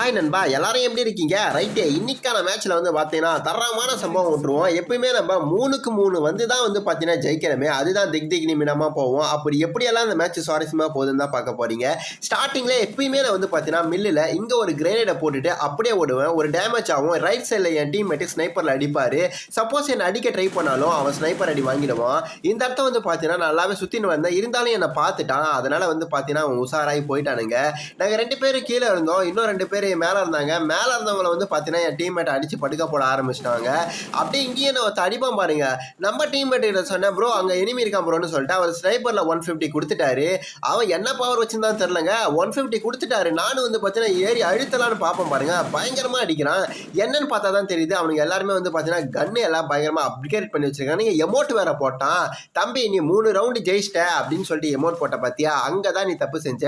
Hi நண்பா. எல்லாரும் எப்படி இருக்கீங்க? ரைட்டு இன்னைக்கான மேட்ச்ல வந்து பார்த்தீங்கன்னா தரமான சம்பவம் விட்டுருவோம். எப்பயுமே நம்ம மூணுக்கு மூணு வந்து தான் வந்து பார்த்தீங்கன்னா ஜெயிக்கிறமே அதுதான் திக் திக் நிமிடமாக போவோம். அப்படி எப்படியெல்லாம் அந்த மேட்ச் சுவாரஸ்யமாக போகுதுன்னு தான் பார்க்க போறீங்க. ஸ்டார்டிங்கில் எப்பயுமே நான் வந்து பார்த்தீங்கன்னா மில்லில் இங்கே ஒரு கிரேனேடை போட்டுட்டு அப்படியே ஓடுவேன். ஒரு டேமேஜ் ஆகும். ரைட் சைடில் என் டீம்மேட்டு ஸ்னைப்பரில் அடிப்பார். சப்போஸ் என்னை அடிக்க ட்ரை பண்ணாலும் அவன் ஸ்னைப்பர் அடி வாங்கிடுவான். இந்த இடத்த வந்து பார்த்தீங்கன்னா நல்லாவே சுற்றின்னு வந்தேன். இருந்தாலும் என்னை பார்த்துட்டான். அதனால வந்து பார்த்தீங்கன்னா அவன் உஷாராகி போயிட்டானுங்க. நாங்கள் ரெண்டு பேரும் கீழே இருந்தோம். இன்னும் ரெண்டு பேர் மேலே இருந்தாங்க. மேலே இருந்தவங்கள வந்து பார்த்தீங்கன்னா என் டீம்மேட்டை அடித்து படுக்க போட ஆரம்பிச்சிட்டாங்க. அப்படியே இங்கேயே நான் ஒருத்த அடிப்பான் பாருங்க. நம்ம டீம்மேட் கிட்ட சொன்னேன் ப்ரோ அங்கே எனிமி இருக்கான் ப்ரோன்னு சொல்லிட்டு அவர் ஸ்னைப்பரில் ஒன் ஃபிஃப்டி கொடுத்துட்டாரு. அவன் என்ன பவர் வச்சுருந்தான் தெரிலங்க ஒன் ஃபிஃப்டி கொடுத்துட்டாரு. நானும் வந்து பார்த்தீங்கன்னா ஏறி அழுத்தலான்னு பார்ப்போம் பாருங்க. பயங்கரமாக அடிக்கிறான். என்னன்னு பார்த்தா தான் தெரியுது. அவனுங்க எல்லாருமே வந்து பார்த்தீங்கன்னா கன்னு எல்லாம் பயங்கரமாக அப்கிரேட் பண்ணி வச்சிருக்காங்க. நீங்கள் எமோட் வேற போட்டான். தம்பி நீ மூணு ரவுண்டு ஜெயிச்சிட்ட அப்படின்னு சொல்லிட்டு எமோட் போட்ட பார்த்தியா அங்கே தான் நீ தப்பு செஞ்ச.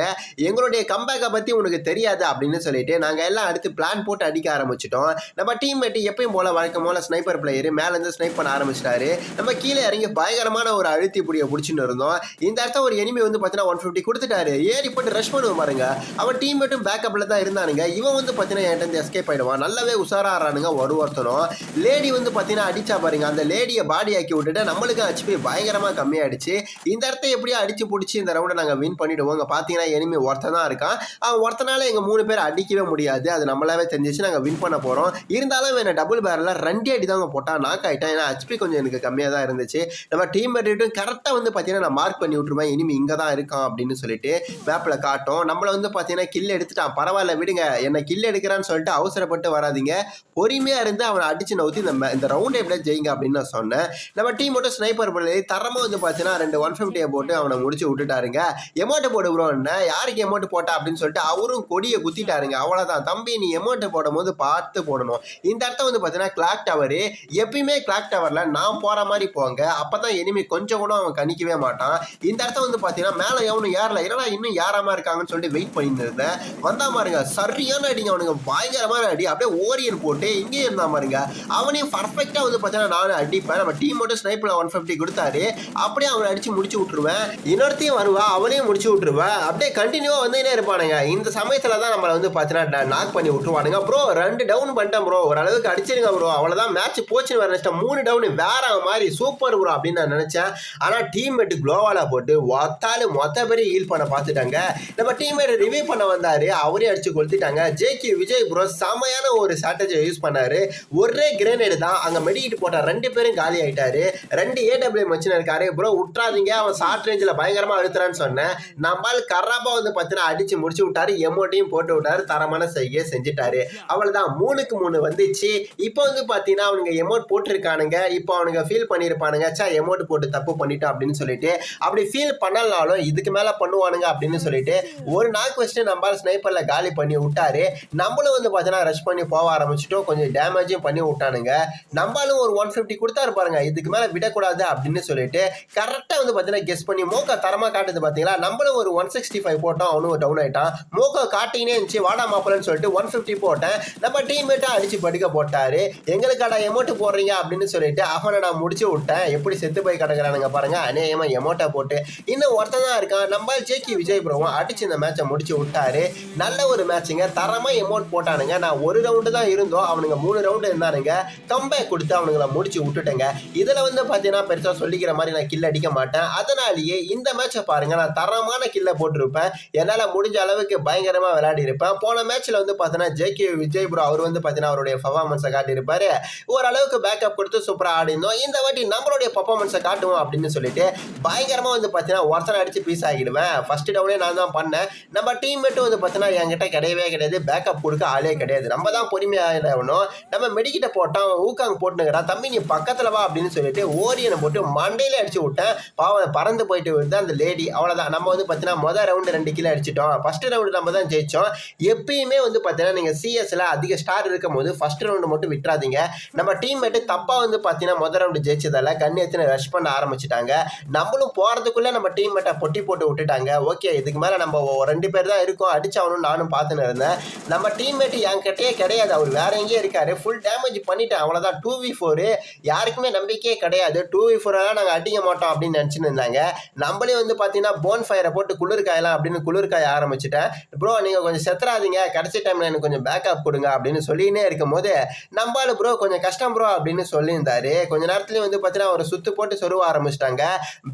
எங்களுடைய கம்பேக்கை பற்றி உனக்கு தெரியாது அப்படின்னு சொல்லிட்டு நான் நாங்கள் எல்லாம் அடுத்து பிளான் போட்டு அடிக்க ஆரம்பிச்சிட்டோம். நம்ம டீம்மேட் எப்பயும் போல வழக்கம் போல ஸ்னைப்பர் பிளேயர் மேலேருந்து ஸ்னைப் பண்ண ஆரம்பிச்சிட்டாரு. நம்ம கீழே இறங்கி பயங்கரமான ஒரு அழுத்தி புடியை பிடிச்சின்னு இருந்தோம். இந்த இடத்த ஒரு எனிமி வந்து பார்த்தீங்கன்னா ஒன் ஃபிஃப்டி கொடுத்துட்டாரு. ஏறி போட்டு ரஷ் பண்ணுவோம் பாருங்க. அவன் டீம்மேட்டும் பேக்கப்பில் தான் இருந்தானுங்க. இவன் வந்து பார்த்தீங்கன்னா என்கிட்ட எஸ்கேப் ஆயிடுவான். நல்லாவே உஷாராடுறானுங்க ஒரு ஒருத்தனும் லேடி வந்து பார்த்தீங்கன்னா அடிச்சா பாருங்க. அந்த லேடியை பாடி ஆக்கி விட்டுட்டு நம்மளுக்கு ஹெச்பி பயங்கரமாக கம்மியாயிடுச்சு. இந்த இடத்த எப்படியோ அடிச்சு பிடிச்சி இந்த ரவுண்டை நாங்கள் வின் பண்ணிவிடுவோம் பார்த்தீங்கன்னா எனிமி ஒருத்தன் தான் இருக்கான். அவன் ஒருத்தனால எங்கள் மூணு பேர் அடிக்கவே முடியாது. அது நம்மளாவே தெரிஞ்சிச்சு நாங்கள் வின் பண்ண போகிறோம் இருந்தாலும் என்ன டபுள் பேரில் ரெண்டு அடி தான் போட்டால் நாக் ஆகிட்டேன் ஏன்னா ஹெச்பி கொஞ்சம் எனக்கு கம்மியாக தான் இருந்துச்சு. நம்ம டீம் மேட்டும் கரெக்டாக வந்து பார்த்தீங்கன்னா நான் மார்க் பண்ணி விட்டுருவேன். இனிமே இங்கே தான் இருக்கான் அப்படின்னு சொல்லிட்டு மேப்பில் காட்டும். நம்மளை வந்து பார்த்தீங்கன்னா கில் எடுத்துட்டான். பரவாயில்ல விடுங்க. என்னை கில் எடுக்கிறான்னு சொல்லிட்டு அவசரப்பட்டு வராதீங்க. பொறுமையாக இருந்து அவனை அடிச்சு நவுத்தி இந்த இந்த ரவுண்டை எப்படியா ஜெயிங்க அப்படின்னு நான் சொன்னேன். நம்ம டீம் மட்டும் ஸ்னைப்பர் பண்ணி தரமாக வந்து பார்த்தீங்கன்னா ரெண்டு ஒன் ஃபிஃப்டியை போட்டு அவனை முடிச்சு விட்டுட்டாருங்க. எமௌண்ட்டு போடு என்ன? யாருக்கு எமௌண்ட் போட்டா அப்படின்னு சொல்லிட்டு அவரும் கொடியை குத்திட்டாருங்க. அவ்வளோ அவ்வளோதான் தம்பி நீ எமௌண்ட் போடும்போது பார்த்து போடணும். இந்த இடத்த வந்து பார்த்தீங்கன்னா கிளாக் டவரு எப்பயுமே கிளாக் டவரில் நான் போகிற மாதிரி போங்க. அப்போ தான் எனிமி கொஞ்சம் கூட அவன் கணிக்கவே மாட்டான். இந்த இடத்த வந்து பார்த்தீங்கன்னா மேலே எவனும் ஏறல. ஏன்னா இன்னும் ஏறாமல் இருக்காங்கன்னு சொல்லிட்டு வெயிட் பண்ணியிருந்தேன் வந்தா பாருங்க சரியான அடிங்க அவனுங்க. பயங்கரமான அடி. அப்படியே ஓரியன் போட்டு இங்கேயும் இருந்தா பாருங்க. அவனையும் பர்ஃபெக்டாக வந்து பார்த்தீங்கன்னா நானும் அடிப்பேன். நம்ம டீம் மட்டும் ஸ்னைப்பில் ஒன் ஃபிஃப்டி கொடுத்தாரு. அப்படியே அவனை அடித்து முடிச்சு விட்டுருவேன். இன்னொருத்தையும் வருவா அவனையும் முடிச்சு விட்டுருவேன். அப்படியே கண்டினியூவாக வந்துனே இருப்பானுங்க. இந்த சமயத்தில் தான் நம்மளை வந்து பார்த்தீங்கன்னா நாக் பண்ணி விட்டுருவானுங்க. ப்ரோ ரெண்டு டவுன் பண்ணிட்டேன் ப்ரோ ஓரளவுக்கு அடிச்சிருங்க ப்ரோ அவ்வளோதான் மேட்ச் போச்சுன்னு வர நினைச்சிட்டேன். மூணு டவுன் வேற மாதிரி சூப்பர் ப்ரோ அப்படின்னு நான் நினச்சேன். ஆனால் டீம்மேட்டு குளோவாலாக போட்டு ஒத்தாலு மொத்த பேரும் ஹீல் பண்ண பார்த்துட்டாங்க. நம்ம டீம்மேட் ரிவ்யூ பண்ண வந்தார். அவரே அடிச்சு கொளுத்திட்டாங்க. ஜேகி விஜய் ப்ரோ செமையான ஒரு ஸ்ட்ராட்டஜியை யூஸ் பண்ணார். ஒரே கிரேனேடு தான். அங்கே மெடிக்கிட்டு போட்டால் ரெண்டு பேரும் காலி ஆகிட்டாரு ரெண்டு ஏடபிள்யூ மச்சின் இருக்காரு. ப்ரோ விட்றாதீங்க அவன் ஷார்ட் ரேஞ்சில் பயங்கரமாக அழுத்துறான்னு சொன்னேன். நம்மால் கராபா வந்து பார்த்தீங்கன்னா அடித்து முடிச்சு விட்டாரு. எமோட்டையும் போட்டு விட்டாரு. தரமான செய்ய செஞ்சுட்டாரு. அவ்வளோதான் மூணுக்கு மூணு வந்துச்சு. இப்போ வந்து பார்த்தீங்கன்னா அவனுங்க எமௌண்ட் போட்டிருக்கானுங்க. இப்போ அவனுங்க ஃபீல் பண்ணியிருப்பானுங்க சா எமௌண்ட் போட்டு தப்பு பண்ணிட்டோம் அப்படின்னு சொல்லிட்டு அப்படி ஃபீல் பண்ணலனாலும் இதுக்கு மேலே பண்ணுவானுங்க அப்படின்னு சொல்லிட்டு ஒரு நாக்கு வச்சுட்டு நம்ம ஸ்னைப்பரில் காலி பண்ணி விட்டாரு. நம்மளும் வந்து பார்த்தீங்கன்னா ரஷ் பண்ணி போக ஆரம்பிச்சிட்டோம். கொஞ்சம் டேமேஜும் பண்ணி விட்டானுங்க. நம்மளும் ஒரு ஒன் ஃபிஃப்டி கொடுத்தாரு பாருங்க. இதுக்கு மேலே விடக்கூடாது அப்படின்னு சொல்லிட்டு கரெக்டாக வந்து பார்த்தீங்கன்னா கெஸ் பண்ணி மோக்கா தரமாக காட்டுது பார்த்தீங்களா நம்மளும் ஒரு ஒன் சிக்ஸ்டி ஃபைவ் போட்டோம். அவனும் டவுன் ஆயிட்டான். மோக்கா காட்டினே இருந்துச்சு. வாடா போகிறேன்னு சொல்லிட்டு ஒன் ஃபிஃப்டி போட்டேன். நம்ம டீம்மேட்டாக அடித்து படுக்க போட்டார். எங்களுக்கான எமௌண்ட் போடுறீங்க அப்படின்னு சொல்லிட்டு அவனை நான் முடிச்சு விட்டேன். எப்படி செத்து போய் கிடக்குறானுங்க பாருங்க. அநேகமாக எமௌண்ட்டை போட்டு இன்னும் ஒருத்தன் தான் இருக்கான் நம்ம ஜேகி விஜய் ப்ரோவும் அடிச்சு இந்த மேட்சை முடிச்சு விட்டாரு. நல்ல ஒரு மேட்சுங்க தரமாக எமௌண்ட் போட்டானுங்க. நான் ஒரு ரவுண்டு தான் இருந்தோம். அவனுங்க மூணு ரவுண்டு இருந்தானுங்க. கம்பேக் கொடுத்து அவனுங்களை முடிச்சு விட்டுட்டேங்க. இதில் வந்து பார்த்தீங்கன்னா பெருசாக சொல்லிக்கிற மாதிரி நான் கில் அடிக்க மாட்டேன். அதனாலேயே இந்த மேட்சை பாருங்கள் நான் தரமான கில்லை போட்டிருப்பேன். என்னால் முடிஞ்ச அளவுக்கு பயங்கரமாக விளையாடி இருப்பேன். போன மேட்ச்ல வந்து பார்த்தீங்கன்னா ஜேகே விஜய் ப்ரோ அவர் வந்து பார்த்தீங்கன்னா அவருடைய பர்ஃபார்மன்ஸை காட்டியிருப்பாரு. ஓரளவுக்கு பேக்கப் கொடுத்து சூப்பராக ஆடினோம் இந்த வாட்டி நம்மளுடைய பர்ஃபார்மன்ஸை காட்டுவோம் அப்படின்னு சொல்லிட்டு பயங்கரமாக வந்து பார்த்தீங்கன்னா ஒருத்தனை அடித்து பீஸ் ஆகிடுவேன். ஃபர்ஸ்ட் டவுனே நான் தான் பண்ணேன். நம்ம டீம்மேட்டும் வந்து பார்த்தீங்கன்னா என்கிட்ட கிடையவே கிடையாது. பேக்கப் கொடுக்க ஆளே கிடையாது. நம்ம தான் பொறுமையாகணும் நம்ம மெடிக்கிட்ட போட்டான் ஊக்காங் போட்டுனுங்கிறான் தம்பி நீ பக்கத்தில் வா அப்படின்னு சொல்லிட்டு ஓரியனை போட்டு மண்டையிலே அடிச்சு விட்டேன். பாவம் பறந்து போயிட்டு வந்து அந்த லேடி அவ்வளோதான் நம்ம வந்து பார்த்தீங்கன்னா மொதல் ரவுண்டு ரெண்டு கிலோ அடிச்சிட்டோம். ஃபர்ஸ்ட் ரவுண்டு நம்ம தான் ஜெயிச்சோம். எப்பயுமே வந்து பார்த்தீங்கன்னா நீங்கள் சிஎஸ்ல அதிக ஸ்டார் இருக்கும் போது ஃபர்ஸ்ட் ரவுண்டு மட்டும் விட்டுறாதீங்க. நம்ம டீம்மேட்டு தப்பாக வந்து பார்த்தீங்கன்னா முதல் ரவுண்டு ஜெயிச்சதால கண்ணு ரஷ் பண்ண ஆரம்பிச்சிட்டாங்க. நம்மளும் போகிறதுக்குள்ளே நம்ம டீம்மேட்டை பொட்டி போட்டு விட்டுட்டாங்க. ஓகே இதுக்கு மேலே நம்ம ரெண்டு பேர் தான் இருக்கோம். அடிச்சாகணும்னு நானும் பார்த்துன்னு இருந்தேன். நம்ம டீம்மேட் என்கிட்டயே கிடையாது. அவர் வேற எங்கேயே இருக்காரு. ஃபுல் டேமேஜ் பண்ணிட்டேன். அவ்வளோதான் டூ வி ஃபோரு யாருக்குமே நம்பிக்கையே கிடையாது. டூ வி ஃபோரெல்லாம் நாங்கள் அடிக்க மாட்டோம் அப்படின்னு நினச்சின்னு இருந்தாங்க. நம்மளே வந்து பார்த்தீங்கன்னா போன் ஃபயரை போட்டு குளிர்காயலாம் அப்படின்னு குளிர்காய ஆரம்பிச்சிட்டேன். ப்ரோ நீங்கள் கொஞ்சம் செத்துறாதீங்க. கடைசி டைமில் எனக்கு கொஞ்சம் பேக்கப் கொடுங்க அப்படின்னு சொல்லினே இருக்கும்போது நம்பாலு ப்ரோ கொஞ்சம் கஷ்டம் ப்ரோ அப்படின்னு சொல்லியிருந்தாரு. கொஞ்ச நேரத்துலேயும் வந்து பார்த்தீங்கன்னா அவரை சுத்து போட்டு சொருவ ஆரம்பிச்சிட்டாங்க.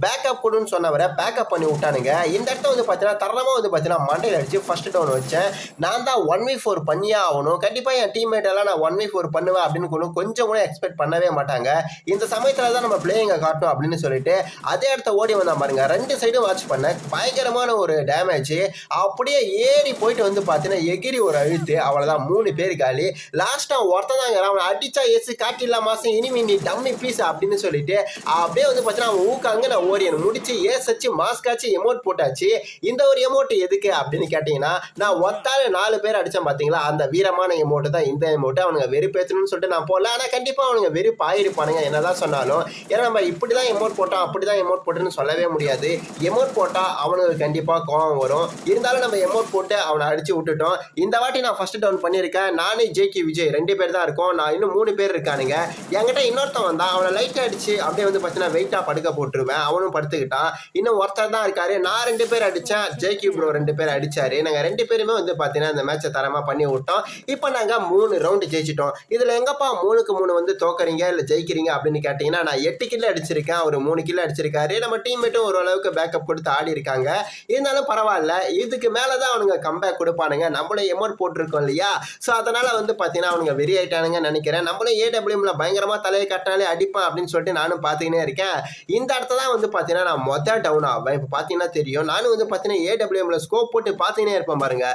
பேக்கப் கொடுன்னு சொன்னவரை பேக்கப் பண்ணி விட்டானுங்க. இந்த இடத்த வந்து பார்த்தீங்கன்னா தரமாக வந்து பார்த்தீங்கன்னா மண்டையில் அடிச்சு ஃபர்ஸ்ட் டவுன் வச்சேன். நான் தான் ஒன் வி ஃபோர் பண்ணியே ஆகணும். கண்டிப்பாக என் டீம்மேட் எல்லாம் நான் ஒன் வி ஃபோர் பண்ணுவேன் அப்படின்னு கூட கொஞ்சம் கூட எக்ஸ்பெக்ட் பண்ணவே மாட்டாங்க. இந்த சமயத்தில் தான் நம்ம பிளேயிங்கை காட்டணும் அப்படின்னு சொல்லிட்டு அதே இடத்த ஓடி வந்தான் பாருங்க. ரெண்டு சைடும் வாட்ச் பண்ணேன். பயங்கரமான ஒரு டேமேஜ் அப்படியே ஏறி போயிட்டு வந்து பார்த்தீங்கன்னா எகிரி ஒரு அழுத்து அவ்வளோதான் மூணு பேர் காலி. லாஸ்ட்டாக ஒருத்தன் தாங்க அவன் அடித்தா ஏசு காட்டில்லா மாதம் இனிமே நீ டம்மி பீஸ் அப்படின்னு சொல்லிட்டு அப்படியே வந்து பார்த்தீங்கன்னா அவன் ஊக்காங்க நான் ஓரியன் முடிச்சு ஏசச்சு வச்சு மாஸ்க் ஆச்சு எமௌண்ட் போட்டாச்சு. இந்த ஒரு எமௌண்ட் எதுக்கு அப்படின்னு கேட்டிங்கன்னா நான் ஒத்தால நாலு பேர் அடித்தேன் பார்த்தீங்களா அந்த வீரமான எமௌண்ட்டு தான் இந்த எமௌண்ட்டு அவனுங்க வெறுப்பேற்றணும்னு சொல்லிட்டு நான் போடல. ஆனால் கண்டிப்பாக அவனுங்க வெறுப்பாயிருப்பானுங்க. என்ன தான் சொன்னாலும் ஏன்னா நம்ம இப்படி தான் எமௌண்ட் போட்டோம் அப்படி தான் எமௌண்ட் போட்டுன்னு சொல்லவே முடியாது. எமௌண்ட் போட்டால் அவனுக்கு கண்டிப்பாக கோவம் வரும். இருந்தாலும் நம்ம எமௌண்ட் போட்டு அவனை அடித்து விட்டுட்டோம். இந்த வாட்டி நான் ஃபர்ஸ்ட் டவுன் பண்ணியிருக்கேன். நானே ஜேகே விஜய் ரெண்டு பேர் தான் இருக்கோம். நான் இன்னும் மூணு பேர் இருக்கானுங்க. என்கிட்ட இன்னொருத்தன் வந்தான் அவனை லைட் அடிச்சு அப்படியே வந்து பார்த்தீங்கன்னா வெயிட்டாக படுக்க போட்டுருவேன். அவனும் படுத்துக்கிட்டான். இன்னும் ஒருத்தர் தான் இருக்காரு. நான் ரெண்டு பேர் அடித்தேன் ஜேகே ப்ரோ ரெண்டு பேர் அடிச்சாரு. நாங்கள் ரெண்டு பேருமே வந்து பார்த்தீங்கன்னா இந்த மேட்சை தரமாக பண்ணி விட்டோம். இப்போ நாங்கள் மூணு ரவுண்டு ஜெயிச்சிட்டோம். இதில் எங்கப்பா மூணுக்கு மூணு வந்து தோக்குறீங்க? இல்லை ஜெயிக்கிறீங்க அப்படின்னு கேட்டிங்கன்னா நான் எட்டு கிலோ அடிச்சிருக்கேன். அவர் மூணு கிலோ அடிச்சிருக்காரு. நம்ம டீம்மேட்டும் ஓரளவுக்கு பேக்கப் கொடுத்து ஆடி இருக்காங்க இருந்தாலும் பரவாயில்ல. இதுக்கு மேலே தான் அவனுங்க கம்பேக் கொடுப்பானுங்க. நம்மளே எமௌண்ட் போட்டிருக்கோம் இல்லையா? ஸோ அதனால் வந்து பார்த்தீங்கன்னா அவனுங்க வெறி ஆகிட்டானுங்க நினைக்கிறேன். நம்மளும் ஏடபிள்யூம்ல பயங்கரமாக தலையை கட்டினாலே அடிப்பான் அப்படின்னு சொல்லிட்டு நானும் பார்த்துக்கினே இருக்கேன். இந்த இடத்த தான் வந்து பார்த்தீங்கன்னா நான் மொதல் டவுன் ஆவேன். இப்போ பார்த்தீங்கன்னா தெரியும். நானும் வந்து பார்த்தீங்கன்னா ஏடபிள்யூமில் ஸ்கோப் போட்டு பார்த்துக்கினே இருப்பேன் பாருங்க.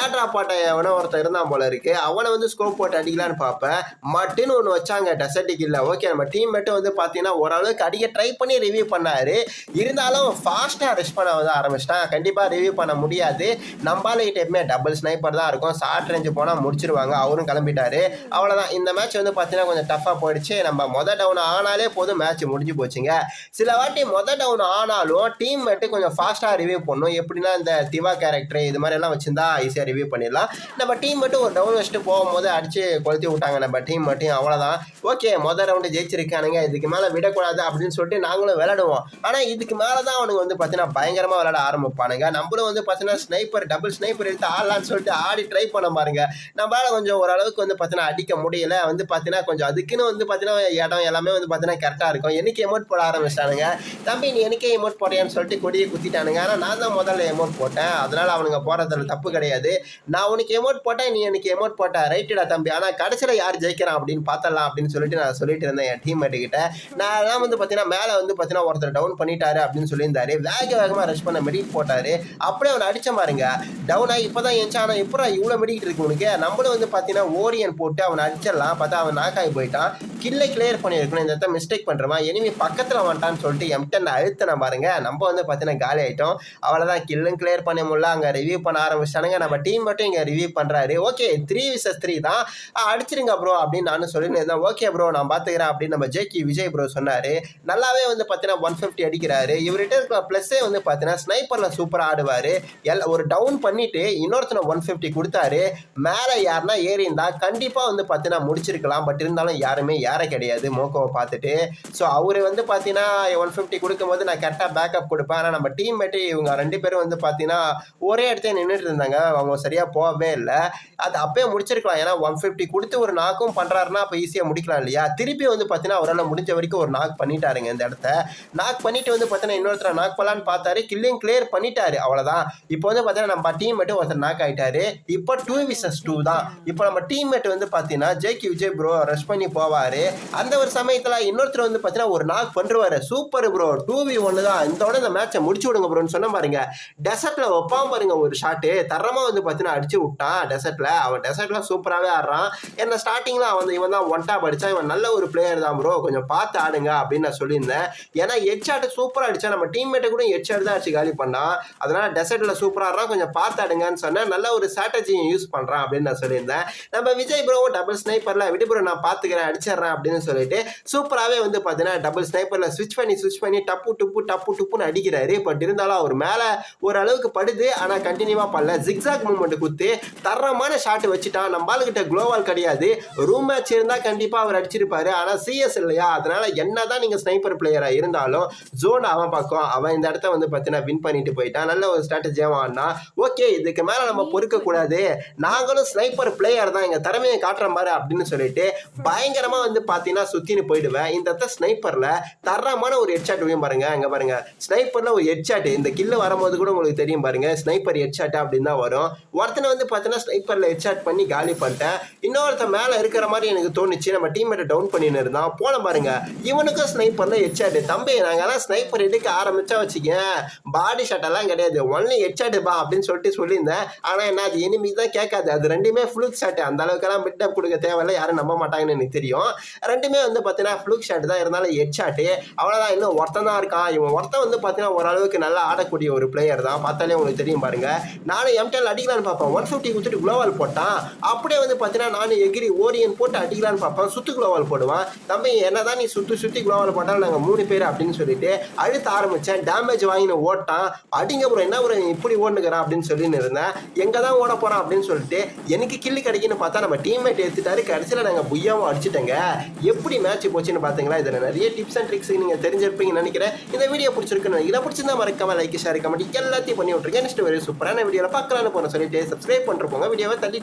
ஏட்ரா பாட்டை எவனோ ஒருத்தன் இருந்தான் போல இருக்கு. அவனை வந்து ஸ்கோப் போட்டு அடிக்கலான்னு பார்ப்பேன். மட்டுன்னு ஒன்று வச்சாங்க டெசர்ட்டிக் இல்லை ஓகே நம்ம டீம் மட்டும் வந்து பார்த்தீங்கன்னா ஓரளவுக்கு அடிக்க ட்ரை பண்ணி ரிவ்யூ பண்ணாரு. இருந்தாலும் ஃபாஸ்ட்டாக ரெஸ்ட் பண்ண வந்து ஆரம்பிச்சிட்டான். கண்டிப்பாக ரிவ்யூ பண்ண முடியாது. நம்பாலே எப்பவுமே டபுள் ஸ்னைப்பர் தான் இருக்கும். ஷார்ட் ரேஞ்சு போனால் முடிச்சிருவாங்க. அவரும் கிளம்பிட்டாரு. அவ்வளோதான் இந்த மேட்ச் வந்து பார்த்தீங்கன்னா கொஞ்சம் டஃப்பாக போயிடுச்சு. நம்ம மொதல் டவுன் ஆனாலே போதும். மேட்ச் முடிஞ்சு போச்சுங்க. சில வாட்டி மொதல் டவுன் ஆனாலும் டீம் மட்டும் கொஞ்சம் ஃபாஸ்ட்டாக ரிவ்யூ பண்ணும் எப்படின்னா இந்த திவா கேரக்டர் இது மாதிரி எல்லாம் வச்சுருந்தா ஈஸியாக ரிவ்யூ பண்ணிடலாம். நம்ம டீம் மட்டும் ஒரு டவுன் வச்சுட்டு போகும்போது அடிச்சு கொளுத்தி விட்டாங்க. நம்ம டீம் மட்டும் அவ்வளோதான் ஓகே மொதல் ரவுண்டு ஜெயிச்சிருக்கானுங்க. இதுக்கு மேலே விடக்கூடாது அப்படின்னு சொல்லிட்டு நாங்களும் விளாடுவோம் ஆனால் இதுக்கு மேலே தான் அவனுக்கு வந்து பார்த்தீங்கன்னா பயங்கரமாக விளாட ஆரம்பிப்பானுங்க. நம்மளும் வந்து பார்த்தீங்கன்னா ஸ்னைப்பர் டபுள் ஸ்னைப்பர் எடுத்து ஆடலான்னு சொல்லிட்டு ஆடி ட்ரை பண்ண பாருங்க. நம்மளால கொஞ்சம் ஓரளவுக்கு வந்து பார்த்தீங்கன்னா அடிக்க முடியல. வந்து பார்த்தீங்கன்னா கொஞ்சம் அதுக்குன்னு வந்து பார்த்தீங்கன்னா இடம் எல்லாமே வந்து பார்த்தீங்கன்னா கரெக்டாக இருக்கும். எனக்கு எமௌண்ட் போட ஆரம்பிச்சிட்டானுங்க. தம்பி நீ எனக்கே எமௌண்ட் போடையான்னு சொல்லிட்டு கொடியை குத்திட்டானுங்க. ஆனால் நான் தான் முதல்ல எமௌண்ட் போட்டேன். அதனால அவனுங்க போடுறதுல தப்பு கிடையாது. நான் உனக்கு எமௌண்ட் போட்டேன் நீ எனக்கு எமௌண்ட் போட்ட. ரைட்டுடா தம்பி. ஆனால் கடைசியில் யார் ஜெயிக்கிறான் அப்படின்னு பார்த்தலாம் அப்படின்னு சொல்லிட்டு நான் சொல்லிட்டு இருந்தேன் என் டீம் கிட்ட. நான் வந்து பார்த்தீங்கன்னா மேலே வந்து பார்த்தீங்கன்னா ஒருத்தர் டவுன் பண்ணிட்டாரு அப்படின்னு சொல்லியிருந்தாரு. வேக வேகமாக ரஷ் பண்ண மெடிட் போட்டாரு. அப்படியே அவனை அடிச்ச பாருங்க. டவுன் ஆகி இப்போ தான் என்ச்சா ஆனால் எப்படா இவ்வளோ மெடிக்கிட்டு இருக்கு உனக்கு? நம்மளும் வந்து பார்த்தீங்கன்னா ஓரியன் போட்டு அவனை அடிச்சிடலாம். பார்த்தா அவன் நாக்காகி போயிட்டான். கில்லை கிளியர் பண்ணியிருக்கணும். இந்த இடத்த மிஸ்டேக் பண்ணுறவன் எனிமே பக்கத்தில் வந்துட்டான்னு சொல்லிட்டு எம்டன் அழுத்தின பாருங்க. நம்ம வந்து பார்த்தீங்கன்னா காலி ஆகிட்டோம் அவ்வளோதான் கில்லும் கிளியர் பண்ண முடியல. அங்கே ரிவ்யூ பண்ண ஆரம்பிச்சிட்டானுங்க. நம்ம டீம் மட்டும் இங்கே ரிவ்யூ பண்ணுறாரு ஓகே த்ரீ விசஸ் த்ரீ தான். ஆ, அடிச்சிருங்க ப்ரோ அப்படின்னு நானும் சொல்லியிருந்தேன் ஓகே ப்ரோ நான் பார்த்துக்கிறேன் அப்படின்னு நம்ம ஜேகி விஜய் ப்ரோ சொன்னார். நல்லாவே வந்து பார்த்தீங்கன்னா ஒன் ஃபிஃப்டி அடிக்கிறாரு. இவர்கிட்ட இருக்கிற ப்ளஸ்ஸே வந்து பார்த்தீங்கன்னா ஸ்னைப்பரில் சூப்பராக ஆடுவார். எல் ஒரு டவுன் பண்ணிட்டு இன்னொருத்தனை ஒன் ஃபிஃப்டி கொடுத்தாரு. மேலே யாருன்னா ஏறி இருந்தால் கண்டிப்பாக வந்து பார்த்தீங்கன்னா முடிச்சிருக்கலாம். பட் இருந்தாலும் யாருமே ஏற கிடையாது. மோக்கோவை பார்த்துட்டு. ஸோ அவர் வந்து பார்த்தீங்கன்னா ஒன் ஃபிஃப்டி கொடுக்கும்போது நான் கரெக்டாக பேக்கப் கொடுப்பேன். ஆனால் நம்ம டீம் மேட்டு இவங்க ரெண்டு பேரும் வந்து பார்த்தீங்கன்னா ஒரே இடத்துல நின்றுட்டு இருந்தாங்க. அவங்க சரியாக போகவே இல்லை. அது அப்பயே முடிச்சிருக்கலாம். ஏன்னா ஒன் ஃபிஃப்டி கொடுத்து ஒரு நாக்கும் பண்ணுறாருன்னா அப்போ ஈஸியாக முடிக்கலாம் இல்லையா? திருப்பி வந்து பார்த்தீங்கன்னா அவரால் முடிஞ்ச வரைக்கும் ஒரு நாக் பண்ணிட்டாருங்க இந்த இடத்த. நாக் பண்ணிட்டு வந்து பார்த்தீங்கன்னா இன்னொருத்தர் நாக் பண்ணலான்னு பார்த்தாரு. கில்லிங் கிளியர் பண்ணிட்டாரு. அவ்வளோதான் இப்போ வந்து பார்த்தீங்கன்னா நம்ம டீம் மட்டும் ஒருத்தர் நாக் ஆகிட்டாரு இப்போ டூ விசஸ் டூ தான். இப்போ நம்ம டீம்மேட் வந்து பார்த்தீங்கன்னா ஜேகி விஜய் ப்ரோ ரஷ் பண்ணி போவார். அந்த ஒரு சமயத்தில் இன்னொருத்தர் வந்து பார்த்தீங்கன்னா ஒரு நாக் பண்ணுவார் சூப்பர் ப்ரோ டூ வி ஒன்று தான். இதோட இந்த மேட்சை முடிச்சு விடுங்க ப்ரோன்னு சொன்ன பாருங்க. டெசர்ட்டில் வைப்பான் பாருங்க ஒரு ஷாட்டு தரமாக வந்து பார்த்தீங்கன்னா அடிச்சு விட்டான் டெசர்ட்டில் அவன் டெசர்ட்டில் சூப்பராகவே ஆடுறான். என்ன ஸ்டார்டிங்கில் அவன் இவன் தான் ஒன் டாப் அடித்தான் இவன் நல்ல ஒரு பிளேயர் தான் ப்ரோ கொஞ்சம் பார்த்து ஆடுங்க அப்படின்னு நான் சொல்லியிருந்தேன். ஏன்னா ஹெட் ஷாட்டு சூப்பராக அடிச்சா நம்ம டீம்மேட்டை கூட ஹெட் ஷாட் தான் அடிச்சு காலி பண்ணான் அதனால டெசர்ட்டில் சூப்பராக ஆடுறான். கொஞ்சம் பார்த்து ஆடுங்கன்னு சொன்னேன் நல்ல ஒரு ஸ்ட்ராட்டஜியும் யூஸ் பண்ணுறான் அப்படின்னு நான் சொல்லியிருந்தேன். நம்ம விஜய் ப்ரோ டபுள் ஸ்னைப்பரில் விடுபுரம் நான் பார்த்துக்கிறேன் அடிச்சிடுறேன் அப்படின்னு சொல்லிட்டு சூப்பராகவே வந்து பார்த்தீங்கன்னா டபுள் ஸ்னைப்பரில் ஸ்விட்ச் பண்ணி ஸ்விட்ச் பண்ணி டப்பு டுப்பு டப்பு டுப்புன்னு அடிக்கிறாரு. பட் இருந்தாலும் அவர் மேலே ஓரளவுக்கு படுது ஆனால் கண்டினியூவாக பண்ணல. ஜிக்ஸாக் மூமெண்ட் குத்து தரமான ஷாட் வச்சுட்டான். நம்ம ஆளுகிட்ட குளோவால் கிடையாது. ரூம் மேட்ச் இருந்தால் கண்டிப்பாக அவர் அடிச்சிருப்பாரு. ஆனால் சிஎஸ் இல்லையா? அதனால என்னதான் நீங்கள் ஸ்னைப்பர் பிளேயராக இருந்தாலும் ஜோன் அவன் பக்கம். அவன் இந்த இடத்த வந்து பார்த்தீங்கன்னா வின் பண்ணிட்டு போயிட்டான். நல்ல ஒரு ஸ்ட்ராட்டஜியாக ஆனால் ஓகே இதுக்கு மேலே நம்ம பொறுக்க கூடாது நாங்களும் ஸ்னைப்பர் பிளேயர் தான். எங்கள் திறமையை காட்டுற மாதிரி அப்படின்னு சொல்லிட்டு பயங்கரமாக வந்து பார்த்தீங்கன்னா சுற்றின்னு போயிடுவேன். இந்த இடத்த ஸ்னைப்பரில் தரமான ஒரு ஹெட்ஷாட் வியும் பாருங்க. அங்கே பாருங்க. ஸ்னைப்பரில் ஒரு ஹெட்ஷாட் இந்த கில்லு வரும்போது கூட உங்களுக்கு தெரியும் பாருங்க. ஸ்னைப்பர் ஹெட்ஷாட் அப்படின்னு தான் வரும். ஒருத்தனை வந்து பார்த்தீங்கன்னா ஸ்னைப்பரில் ஹெட்ஷாட் பண்ணி காலி பண்ணிட்டேன். இன்னொருத்தன் மேலே இருக்கிற மாதிரி எனக்கு தோணுச்சு. நம்ம டீம்மேட்டை டவுன் பண்ணின்னு இருந்தான். போன பாருங்க. இவனுக்கும் ஸ்னைப்பரில் ஹெட்ஷாட் தம்பி நாங்கள்லாம் ஸ்னைப்பர் எடுக்க ஆரம்பிச்சா வச்சுக்கேன் பாடி ஷாட்டெல்லாம் கிடையாது. ஒன்லி ஹெட்ஷாட் பா அப்படின்னு சொல்லிட்டு சொல்லியிருந்தேன். ஆனால் என்ன எனிமி தான் கேட்காது. அது ரெண்டுமே ஃப்ளூக் ஷாட் அந்த அளவுக்கெல்லாம் பிட்டப் கொடுக்க தேவையில்லை. யாரும் நம்ப மாட்டாங்கன்னு எனக்கு தெரியும். ரெண்டுமே வந்து பார்த்தீங்கன்னா ஃப்ளூக் ஷாட் தான். இருந்தாலும் ஹெட் ஷாட்டு அவ்வளோதான் இன்னும் ஒருத்தன் தான் இருக்கான். இவன் ஒருத்தன் வந்து பார்த்தீங்கன்னா ஓரளவுக்கு நல்லா ஆடக்கூடிய ஒரு பிளேயர் தான். பார்த்தாலே உங்களுக்கு தெரியும் பாருங்க. நானும் எம்டெல் அடிக்கலான்னு பார்ப்பேன். ஒன் ஃபிஃப்டி கொடுத்துட்டு குளோவால் போட்டான். அப்படியே வந்து பார்த்தீங்கன்னா நானும் எகிரி ஓரியன் போட்டு அடிக்கலான்னு பார்ப்பேன். சுத்து குளோவால் போடுவான். தம்பி என்னதான் நீ சுற்றி சுற்றி குளோவால் போட்டாலும் நாங்கள் மூணு பேர் அப்படின்னு சொல்லிட்டு அழுத்த ஆரம்பித்தேன் டேமேஜ் வாங்கின ஓட்டான். அடிங்க அப்புறம் என்ன ஒரு இப்படி ஓடுனுக்கிறா அப்படின்னு சொல்லின்னு இருந்தேன். எங்கே தான் ஓட போகிறான் அப்படின்னு சொல்லிட்டு எனக்கு கில்லு கிடைக்குன்னு பார்த்தா நம்ம டீம்மேட் எடுத்துட்டாரு கடைசியில் நாங்கள் புய்யாவும் அடிச்சிட்டேங்க. எப்படி மேட்ச் போச்சுன்னு பார்த்தீங்களா இதில் நிறைய டிப்ஸ் அண்ட் ட்ரிக்ஸ் நீங்கள் தெரிஞ்சிருப்பீங்கன்னு நினைக்கிறேன். இந்த வீடியோ பிடிச்சிருக்குன்னு இதை பிடிச்சிருந்தா மறக்காம லைக் ஷேர் கமெண்ட் எல்லாத்தையும் பண்ணி விட்ருக்கேன் நெக்ஸ்ட் ஒரு சூப்பரான வீடியோவில் பார்க்கலான்னு போன சொல்லிட்டு சப்ஸ்கிரைப் பண்ணிட்டு போங்க. வீடியோவை தள்ளிட்டு